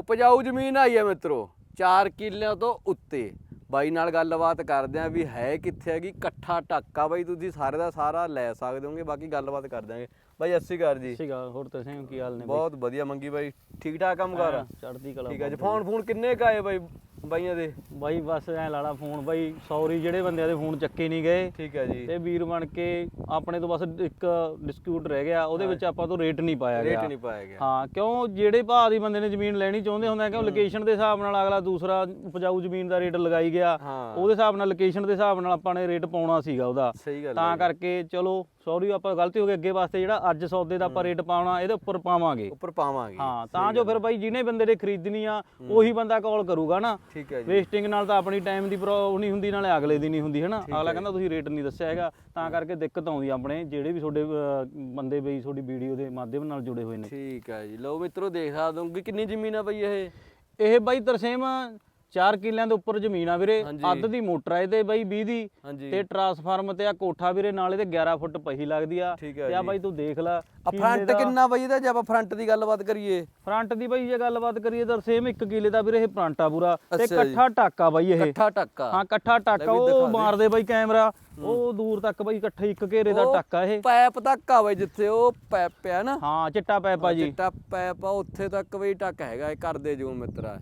ਉਪਜਾਊ ਜ਼ਮੀਨ ਆਈ ਹੈ ਮਿੱਤਰੋ 4 ਕਿੱਲਿਆਂ ਤੋਂ ਉੱਤੇ। ਬਾਈ ਨਾਲ ਗੱਲਬਾਤ ਕਰਦੇ ਆਂ ਵੀ ਹੈ ਕਿੱਥੇ ਹੈਗੀ ਇਕੱਠਾ ਟੱਕਾ ਬਾਈ ਤੁਸੀਂ ਸਾਰੇ ਦਾ ਸਾਰਾ ਲੈ ਸਕਦੇ ਹੋਗੇ ਬਾਕੀ ਗੱਲਬਾਤ ਕਰ ਦਿਆਂਗੇ। ਬਾਈ ਅੱਸੀ ਕਰ ਜੀ। ਸੀਗਾ ਹੋਰ ਤੁਸੀਂ ਕੀ ਹਾਲ ਨੇ ਬਹੁਤ ਵਧੀਆ ਮੰਗੀ ਬਾਈ। ਠੀਕ ਠਾਕ ਕੰਮ ਕਰ? ਹਾਂ, ਚੜ੍ਹਦੀ ਕਲਾ ਠੀਕ ਹੈ ਜੀ। ਫੋਨ ਫੋਨ ਕਿੰਨੇ ਕ ਆਏ ਬਾਈ? ਬਾਈਆਂ ਦੇ ਬਾਈ ਬਸ ਐ ਲਾਲਾ ਫੋਨ ਬਾਈ ਸੌਰੀ ਜਿਹੜੇ ਬੰਦਿਆਂ ਦੇ ਫੋਨ ਚੱਕੇ ਨਹੀਂ ਗਏ। ਠੀਕ ਹੈ ਜੀ। ਤੇ ਵੀਰ ਬਣ ਕੇ ਆਪਣੇ ਤੋਂ ਬਸ ਇੱਕ ਡਿਸਕਿਊਟ ਰਹਿ ਗਿਆ ਉਹਦੇ ਵਿੱਚ ਆਪਾਂ ਤੋਂ ਰੇਟ ਨਹੀਂ ਪਾਇਆ ਰੇਟ ਗਿਆ। ਨਹੀਂ ਪਾਇਆ ਗਿਆ। ਹਾਂ ਕਿਉਂ ਜਿਹੜੇ ਭਾਅ ਦੀ ਬੰਦੇ ਨੇ ਜ਼ਮੀਨ ਲੈਣੀ ਚਾਹੁੰਦੇ ਹੁੰਦੇ ਆ ਕਿਉਂ ਲੋਕੇਸ਼ਨ ਦੇ ਹਿਸਾਬ ਨਾਲ ਅਗਲਾ ਦੂਸਰਾ ਉਪਜਾਊ ਜ਼ਮੀਨ ਦਾ ਰੇਟ ਲਗਾਈ ਗਿਆ। ਉਹਦੇ ਹਿਸਾਬ ਨਾਲ ਲੋਕੇਸ਼ਨ ਦੇ ਹਿਸਾਬ ਨਾਲ ਆਪਾਂ ਨੇ ਰੇਟ ਪਾਉਣਾ ਸੀਗਾ ਉਹਦਾ। ਤਾਂ ਕਰਕੇ ਚਲੋ ਸੌਰੀ ਆਪਾਂ ਗਲਤੀ ਹੋ ਗਈ ਅੱਗੇ ਵਾਸਤੇ ਜਿਹੜਾ ਅੱਜ ਸੌਦੇ ਦਾ ਆਪਾਂ ਰੇਟ ਪਾਉਣਾ ਇਹਦੇ ਉੱਪਰ ਪਾਵਾਂਗੇ। ਉੱਪਰ ਪਾਵਾਂਗੇ। ਹਾਂ ਤਾਂ ਜੋ ਫਿਰ ਬਾਈ ਜਿਹਨੇ ਬੰਦੇ ਨੇ ਖਰੀਦਣੀ ਆ ਉਹੀ ਬੰਦਾ ਕਾਲ ਕਰੂਗਾ ਨਾ। ਠੀਕ ਹੈ ਜੀ। ਵੇਸਟਿੰਗ ਨਾਲ ਤਾਂ ਆਪਣੀ ਟਾਈਮ ਦੀ ਪ੍ਰੋ ਨਹੀਂ ਹੁੰਦੀ ਨਾਲੇ ਅਗਲੇ ਦੀ ਨਹੀਂ ਹੁੰਦੀ ਹਨਾ ਅਗਲਾ ਕਹਿੰਦਾ ਤੁਸੀਂ ਰੇਟ ਨਹੀਂ ਦੱਸਿਆ ਹੈਗਾ ਤਾਂ ਕਰਕੇ ਦਿੱਕਤ ਆਉਂਦੀ ਆਪਣੇ ਜਿਹੜੇ ਵੀ ਤੁਹਾਡੇ ਬੰਦੇ ਬਈ ਤੁਹਾਡੀ ਵੀਡੀਓ ਦੇ ਮਾਧਿਅਮ ਨਾਲ ਜੁੜੇ ਹੋਏ ਨੇ। ਠੀਕ ਹੈ ਜੀ। ਲਓ ਮਿੱਤਰੋ ਦੇਖ ਸਕਦੇ ਹੋ ਕਿ ਕਿੰਨੀ ਜ਼ਮੀਨ ਆ ਬਈ ਇਹ। ਇਹ ਬਾਈ ਤਰਸੇਮ 4 ਕਿੱਲਿਆਂ ਦੇ ਉੱਪਰ ਜ਼ਮੀਨ ਆ ਵੀਰੇ। ਅੱਧ ਦੀ ਮੋਟਰ ਆ ਇਹਦੇ ਬਾਈ 20 ਦੀ। ਤੇ ਟਰਾਂਸਫਾਰਮ ਤੇ ਆ ਕੋਠਾ ਵੀਰੇ ਨਾਲ ਇਹਦੇ 11 ਫੁੱਟ ਪਹੀ ਲੱਗਦੀ ਆ। ਤੇ ਆ। ਬਾਈ ਤੂੰ ਦੇਖ ਲੈ ਆ ਫਰੰਟ ਕਿੰਨਾ ਬਈ ਇਹਦਾ? ਜੇ ਆਪਾਂ ਫਰੰਟ ਦੀ ਗੱਲਬਾਤ ਕਰੀਏ। ਫਰੰਟ ਦੀ ਬਾਈ ਜੇ ਗੱਲਬਾਤ ਕਰੀਏ ਤਾਂ ਸੇਮ 1 ਕਿੱਲੇ ਦਾ ਵੀਰੇ ਇਹ ਫਰੰਟ ਆ ਪੂਰਾ। ਤੇ। ਇਕੱਠਾ ਟਾਕਾ ਬਾਈ ਇਹ। ਇਕੱਠਾ ਟੱਕਾ। ਹਾਂ ਇਕੱਠਾ ਟਾਕਾ ਉਹ। ਮਾਰਦੇ ਬਾਈ ਕੈਮਰਾ। ਉਹ ਦੂਰ ਤੱਕ ਬਾਈ ਇਕੱਠਾ ਇੱਕ ਘੇਰੇ ਦਾ ਟਾਕਾ ਇਹ। ਪੈਪ ਤੱਕ ਆ ਬਈ ਜਿੱਥੇ ਉਹ ਪੈਪ ਪਿਆ ਨਾ। ਹਾਂ ਚਿੱਟਾ ਪੈਪਾ ਜੀ। ਚਿੱਟਾ ਪੈਪ ਆ ਉੱਥੇ ਤੱਕ ਬਈ ਟੱਕ ਹੈਗਾ ਇਹ ਕਰਦੇ ਜੋ ਮਿੱਤਰਾ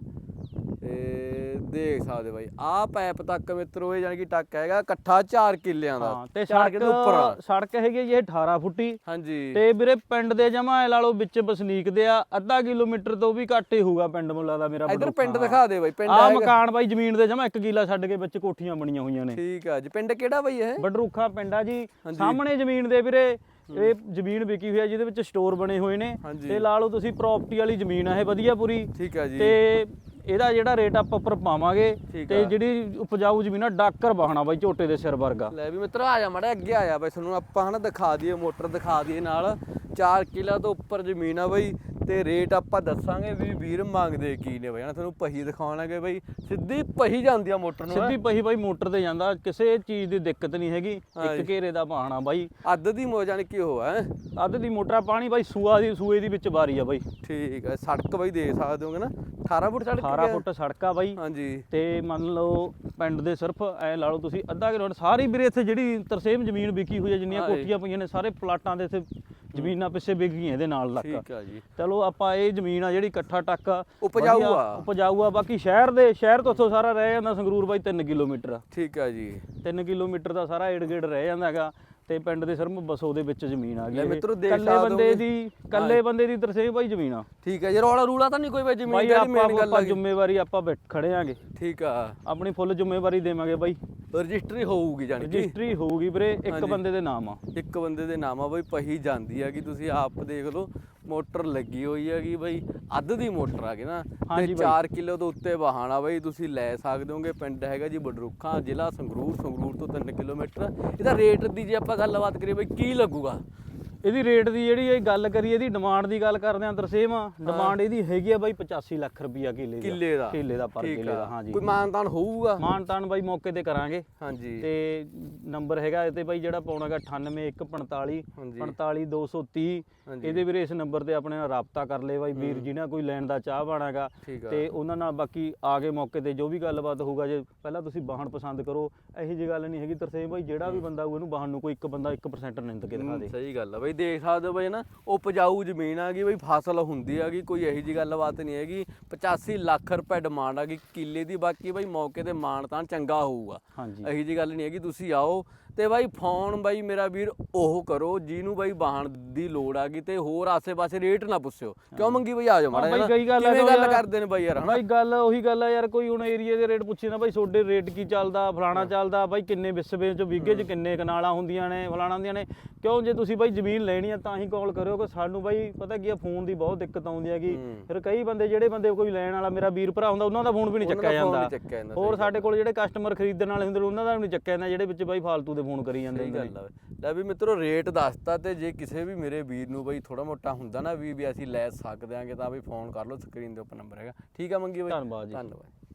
ਤੇ ਦੇਖ ਸਕਦੇ ਬਾਈ ਆ ਪੈਪ ਤੱਕ ਮਿੱਤਰੋ ਇਹ ਜਾਨੀ ਕਿ ਟੱਕ ਹੈਗਾ ਇਕੱਠਾ 4 ਕਿੱਲਿਆਂ ਦਾ। ਹਾਂ ਤੇ ਸੜਕ ਕਿੱਲੇ ਉੱਪਰ ਆ। ਸੜਕ ਹੈਗੀ ਜੀ ਇਹ 18 ਫੁੱਟੀ। ਹਾਂਜੀ। ਤੇ ਵੀਰੇ ਪਿੰਡ ਦੇ ਜਮਾ ਲਾ ਲਓ ਵਿੱਚ ਬਸਨੀਕ ਦੇ ਆ ਅੱਧਾ ਕਿਲੋਮੀਟਰ ਤੋਂ ਵੀ ਘੱਟ ਹੀ ਹੋਊਗਾ ਪਿੰਡ ਮੁੱਲਾ ਦਾ ਮੇਰਾ ਇਧਰ ਪਿੰਡ ਦਿਖਾ ਦੇ ਬਾਈ ਪਿੰਡ ਆ ਹੈਗਾ। ਮਕਾਨ ਬਾਈ ਜ਼ਮੀਨ ਦੇ ਜਮਾ 1 ਕਿੱਲਾ ਛੱਡ ਕੇ ਵਿੱਚ ਕੋਠੀਆਂ ਬਣੀਆਂ ਹੋਈਆਂ ਨੇ। ਠੀਕ ਆ ਜੀ ਪਿੰਡ ਕਿਹੜਾ ਬਾਈ ਇਹ? ਬਡਰੂਖਾ ਪਿੰਡ ਆ ਜੀ। ਸਾਹਮਣੇ ਜ਼ਮੀਨ ਦੇ ਵੀਰੇ ਇਹ ਜ਼ਮੀਨ ਵਿਕੀ ਹੋਈ ਆ ਜਿਹਦੇ ਵਿੱਚ ਸਟੋਰ ਬਣੇ ਹੋਏ ਨੇ। ਹਾਂਜੀ। ਤੇ ਲਾ ਲਓ ਤੁਸੀਂ ਪ੍ਰਾਪਰਟੀ ਵਾਲੀ ਜ਼ਮੀਨ ਆ ਇਹ ਵਧੀਆ ਪੂਰੀ। ਠੀਕ ਆ ਜੀ। ਤੇ ਇਹਦਾ ਜਿਹੜਾ ਰੇਟ ਆਪਾਂ ਉੱਪਰ ਪਾਵਾਂਗੇ ਤੇ। ਜਿਹੜੀ ਉਪਜਾਊ ਜ਼ਮੀਨ ਆ ਡਾਕਰ ਬਹਾਣਾ ਬਾਈ ਝੋਟੇ ਦੇ ਸਿਰ ਵਰਗਾ ਲੈ ਵੀ ਮਿੱਤਰ ਆ ਜਾ ਮੜਾ ਅੱਗੇ ਆ ਜਾ ਬਈ ਤੁਹਾਨੂੰ ਆਪਾਂ ਹਨਾ ਦਿਖਾ ਦਈਏ ਮੋਟਰ ਦਿਖਾ ਦਈਏ ਨਾਲ 4 ਕਿਲਾ ਤੋਂ ਉੱਪਰ ਜ਼ਮੀਨ ਆ ਬਈ ਤੇ ਰੇਟ ਆਪਾਂ ਦੱਸਾਂਗੇ ਵੀ ਵੀਰ ਮੰਗਦੇ ਕੀ ਨੇ ਬਈ। ਹਨਾ ਤੁਹਾਨੂੰ ਪਹੀ ਦਿਖਾਉਣਾਗੇ ਬਈ ਸਿੱਧੀ ਪਹੀ ਜਾਂਦੀ ਆ ਮੋਟਰ ਨੂੰ ਸਿੱਧੀ ਪਹੀ ਬਾਈ ਮੋਟਰ ਤੇ ਜਾਂਦਾ ਕਿਸੇ ਚੀਜ਼ ਦੀ ਦਿੱਕਤ ਨਹੀਂ ਹੈਗੀ। ਇੱਕ ਘੇਰੇ ਦਾ ਬਹਾਣਾ ਬਾਈ। ਅੱਧ ਦੀ ਮੋ ਜਾਣ ਕੀ ਹੋ ਹੈ? ਅੱਧ ਦੀ ਮੋਟਰ ਪਾਣੀ ਬਾਈ ਸੂਆ ਦੀ ਸੂਏ ਦੀ ਵਿੱਚ ਬਾਰੀ ਆ ਬਾਈ। ਠੀਕ ਹੈ ਸੜਕ ਬਈ ਦੇਖ ਸਕਦੇ ਹੋਗੇ ਨਾ। 18 ਫੁੱਟ ਸੜਕ 18 ਹੈ? ਫੁੱਟ ਸੜਕ ਆ ਬਾਈ। ਹਾਂਜੀ। ਤੇ ਮੰਨ ਲਓ ਪਿੰਡ ਦੇ ਸਿਰਫ ਐ ਲਾ ਲਓ ਤੁਸੀਂ ਅੱਧਾ ਕਿਲੋਮੀਟਰ ਸਾਰੀ ਵੀਰੇ ਇੱਥੇ ਜਿਹੜੀ ਤਰਸੇਮ ਜ਼ਮੀਨ ਵਿਕੀ ਹੋਈ ਹੈ ਜਿੰਨੀਆਂ। ਕੋਠੀਆਂ ਪਈਆਂ ਨੇ ਸਾਰੇ ਪਲਾਟਾਂ ਦੇ ਇੱਥੇ ਜ਼ਮੀਨਾਂ ਪਿੱਛੇ ਵਿਕ ਗਈਆਂ ਇਹਦੇ ਨਾਲ ਲੱਕ। ਠੀਕ ਆ ਜੀ। ਚਲੋ ਆਪਾਂ ਇਹ ਜ਼ਮੀਨ ਆ ਜਿਹੜੀ ਇਕੱਠਾ ਟੱਕ ਉਪਜਾਊ ਵਧੀਆ ਆ। ਉਪਜਾਊ ਆ। ਬਾਕੀ ਸ਼ਹਿਰ ਦੇ ਸ਼ਹਿਰ ਤੋਂ ਉੱਥੋਂ ਸਾਰਾ ਰਹਿ ਜਾਂਦਾ ਸੰਗਰੂਰ ਬਾਈ 3 ਕਿਲੋਮੀਟਰ। ਆ ਠੀਕ ਆ ਜੀ। 3 ਕਿਲੋਮੀਟਰ ਦਾ ਸਾਰਾ ਏੜ ਗੇੜ ਰਹਿ ਜਾਂਦਾ ਹੈਗਾ ਤੇ ਪਿੰਡ ਦੇ ਸਿਰਫ ਬਸੋ ਦੇ ਵਿੱਚ ਜ਼ਮੀਨ ਆ ਗਈ ਲੈ ਇਹ। ਮਿੱਤਰੋ ਦੇਖ ਇਕੱਲੇ ਸਕਦੇ ਬੰਦੇ ਹੋਗੇ। ਦੀ ਇਕੱਲੇ ਬੰਦੇ ਦੀ ਤਰਸੇਮ ਬਾਈ ਜ਼ਮੀਨ ਆ। ਠੀਕ ਹੈ ਜੀ ਰੌਲਾ ਰੂਲਾ ਤਾਂ ਨਹੀਂ ਕੋਈ ਬਈ ਜ਼ਮੀਨ ਬਾਈ ਦੀ ਆਪਾਂ ਮੇਨ ਗੱਲ ਆਪਾਂ ਆ ਜ਼ਿੰਮੇਵਾਰੀ ਆਪਾਂ ਬੈਠ ਖੜੇ ਆਂਗੇ। ਠੀਕ ਆ। ਆਪਣੀ ਫੁੱਲ ਜ਼ਿੰਮੇਵਾਰੀ ਦੇਵਾਂਗੇ ਬਾਈ। ਰਜਿਸਟਰੀ ਹੋਊਗੀ ਜਾਨੀ ਕਿ। ਰਜਿਸਟਰੀ ਹੋਊਗੀ ਵੀਰੇ ਇੱਕ ਹਾਂਜੀ। ਬੰਦੇ ਦੇ ਨਾਮ ਆ। ਇੱਕ ਬੰਦੇ ਦੇ ਨਾਮ ਆ ਬਈ ਪਹੀ ਜਾਂਦੀ ਕਿ ਤੁਸੀਂ ਆਪ ਦੇਖ ਲਓ ਮੋਟਰ ਲੱਗੀ ਹੋਈ ਹੈਗੀ ਬਈ ਅੱਧ ਦੀ ਮੋਟਰ ਆ ਗਈ ਨਾ। ਤੇ ਹਾਂਜੀ ਬਾਈ। 4 ਕਿਲੋ ਤੋਂ ਉੱਤੇ ਵਹਾਣਾ ਬਈ ਤੁਸੀਂ ਲੈ ਸਕਦੇ ਹੋਗੇ ਪਿੰਡ ਹੈਗਾ ਜੀ ਬਡਰੁੱਖਾਂ ਜ਼ਿਲ੍ਹਾ ਸੰਗਰੂਰ ਸੰਗਰੂਰ ਤੋਂ 3 ਕਿਲੋਮੀਟਰ। ਇਹਦਾ ਰੇਟ ਦੀ ਜੇ ਆਪਾਂ ਗੱਲਬਾਤ ਕਰੀਏ ਬਈ ਕੀ ਲੱਗੂਗਾ? ਇਹਦੀ ਰੇਟ ਦੀ ਜਿਹੜੀ ਇਹ ਗੱਲ ਕਰੀਏ ਇਹਦੀ ਡਿਮਾਂਡ ਦੀ ਗੱਲ ਕਰਦੇ ਆਂ। ਤਰਸੇਮ ਡਿਮਾਂਡ ਇਹਦੀ ਹੈਗੀ ਆ ਬਾਈ 85 ਲੱਖ ਰੁਪਈਆ ਕਿੱਲੇ ਦਾ। ਕਿੱਲੇ ਦਾ। ਕਿੱਲੇ ਦਾ ਪਰ ਕਿੱਲੇ। ਦਾ ਹਾਂਜੀ। ਕੋਈ ਮਾਨਤਾਨ ਹੋਊਗਾ? ਮਾਨ ਤਾਨ ਬਾਈ ਮੌਕੇ ਤੇ ਕਰਾਂਗੇ। ਹਾਂਜੀ। ਤੇ ਨੰਬਰ ਹੈਗਾ ਇਹ ਤੇ ਬਾਈ ਜਿਹੜਾ ਪਾਉਣਾਗਾ 98145 ਹਾਂਜੀ। 45230 ਹਾਂਜੀ। ਇਹਦੇ ਵੀਰੇ ਇਸ ਨੰਬਰ ਤੇ ਆਪਣੇ ਨਾਲ ਰਾਬਤਾ ਕਰ ਲੈ ਬਾਈ। ਵੀਰ ਜਿਹਨਾਂ ਕੋਈ ਲੈਣ ਦਾ ਚਾਹ ਬਾਣਾਗਾ ਤੇ ਉਹਨਾਂ ਨਾਲ ਬਾਕੀ ਆ ਕੇ ਮੌਕੇ ਤੇ। ਜੋ ਵੀ ਗੱਲਬਾਤ ਹੋਊਗਾ ਜੇ ਪਹਿਲਾਂ ਤੁਸੀਂ ਵਾਹਣ ਪਸੰਦ ਕਰੋ ਇਹੋ ਜਿਹੀ ਗੱਲ ਨਹੀਂ ਹੈਗੀ। ਤਰਸੇਮ ਬਾਈ ਜਿਹੜਾ ਵੀ ਬੰਦਾ ਆਊ ਇਹਨੂੰ ਵਾਹਣ ਨੂੰ ਕੋਈ ਇੱਕ ਬੰਦਾ 1% ਨਿੰਦ ਕੇ ਦਿਖਾ ਦੇ। ਸਹੀ ਗੱਲ ਆ ਬਈ ਦੇਖ ਸਕਦੇ ਹੋ ਬਈ ਨਾ ਉਪਜਾਊ ਜ਼ਮੀਨ ਆ ਗਈ ਬਈ ਫਸਲ ਹੁੰਦੀ ਆ ਗਈ ਕੋਈ ਇਹੋ ਜੀ ਗੱਲਬਾਤ ਨਹੀਂ ਹੈਗੀ। 85 ਲੱਖ ਰੁਪਏ ਡਿਮਾਂਡ ਆ ਗਈ ਕਿੱਲੇ ਦੀ ਬਾਕੀ ਬਈ ਮੌਕੇ ਤੇ ਮਾਣ ਤਾਂ ਚੰਗਾ ਹੋਊਗਾ। ਹਾਂਜੀ। ਇਹੋ ਜੀ ਗੱਲ ਨਹੀਂ ਹੈਗੀ ਤੁਸੀਂ ਆਓ ਤੇ ਬਾਈ ਫੋਨ ਬਾਈ ਮੇਰਾ ਵੀਰ ਉਹ ਕਰੋ ਜਿਹਨੂੰ ਬਾਈ ਵਾਹਣ ਦੀ ਲੋੜ ਆ ਗਈ ਤੇ ਹੋਰ ਆਸੇ-ਪਾਸੇ ਰੇਟ ਨਾ ਪੁੱਛਿਓ। ਕਿਉਂ ਮੰਗੀ ਬਈ? ਆ ਜਾਓ ਮਾੜਾ ਬਾਈ ਕਈ ਗੱਲ ਕਿਵੇਂ ਜੋ ਗੱਲ ਕਰਦੇ ਨੇ ਬਾਈ ਯਾਰ ਹਨਾ? ਬਾਈ ਗੱਲ ਉਹੀ ਗੱਲ ਆ ਯਾਰ ਕੋਈ ਹੁਣ ਏਰੀਏ ਦੇ ਰੇਟ ਪੁੱਛੇ ਨਾ ਬਾਈ ਤੁਹਾਡੇ ਰੇਟ ਕੀ ਚੱਲਦਾ ਫਲਾਣਾ ਚੱਲਦਾ ਬਾਈ ਕਿੰਨੇ ਵਿਸਵੇ ਚ ਵਿਗੇ ਚ ਕਿੰਨੇ ਕਨਾਲਾਂ ਹੁੰਦੀਆਂ ਨੇ ਫਲਾਣਾ ਹੁੰਦੀਆਂ ਨੇ। ਕਿਉਂ ਜੇ ਤੁਸੀਂ ਬਾਈ ਜ਼ਮੀਨ ਲੈਣੀ ਆ ਤਾਂ ਹੀ ਕਾਲ ਕਰਿਓ ਕਿ ਸਾਨੂੰ ਬਾਈ ਪਤਾ ਕੀ ਆ ਫੋਨ ਦੀ ਬਹੁਤ ਦਿੱਕਤ ਆਉਂਦੀ ਹੈਗੀ। ਫਿਰ ਕਈ ਬੰਦੇ ਜਿਹੜੇ ਬੰਦੇ ਕੋਈ ਲੈਣ ਵਾਲਾ ਮੇਰਾ ਵੀਰ ਭਰਾ ਹੁੰਦਾ ਉਹਨਾਂ ਦਾ ਫੋਨ ਵੀ ਨਹੀਂ ਚੱਕਿਆ ਜਾਂਦਾ। ਹੋਰ ਸਾਡੇ ਕੋਲ ਜਿਹੜੇ ਕਸਟਮਰ ਖਰੀਦਣ ਵਾਲੇ ਹੁੰਦੇ ਉਹਨਾਂ ਦਾ ਵੀ ਨਹੀਂ ਚੱਕਿਆ ਜਾਂਦਾ ਜਿਹੜੇ ਵਿੱਚ ਬਾਈ ਫਾਲਤੂ ਦੇ ਫੋਨ ਕਰੀ ਜਾਂਦੇ ਸਹੀ ਹੁੰਦੇ ਨੇ। ਗੱਲ ਆ ਬਈ। ਲੈ ਵੀ ਮਿੱਤਰੋ ਰੇਟ ਦੱਸਤਾ ਤੇ ਜੇ ਕਿਸੇ ਵੀ ਮੇਰੇ ਵੀਰ ਨੂੰ ਬਈ ਥੋੜਾ ਮੋਟਾ ਹੁੰਦਾ ਨਾ ਵੀ ਵੀ ਅਸੀਂ ਲੈ ਸਕਦੇ ਆਂਗੇ ਤਾਂ ਵੀ ਫੋਨ ਕਰ ਲਓ ਸਕਰੀਨ ਦੇ ਉੱਪਰ ਨੰਬਰ ਹੈਗਾ। ਠੀਕ ਆ ਮੰਗੀ ਬਈ। ਧੰਨਵਾਦ ਜੀ। ਧੰਨਵਾਦ।